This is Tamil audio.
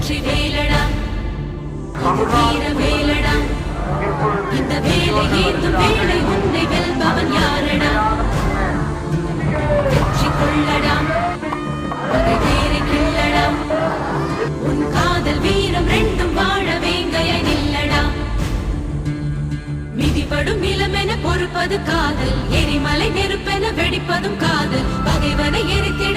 வெற்றி வேலடா வீர வேலடா இந்த வேலை ஏந்தும் வேலை உன்னை வெல்பவன் யாரடா வெற்றி கொள்ளடா அதை வேறு கிள்ளடா பொறுப்பது காதல். எரிமலை நெருப்பென வெடிப்பதும் காதல். பகைவனை எரித்தே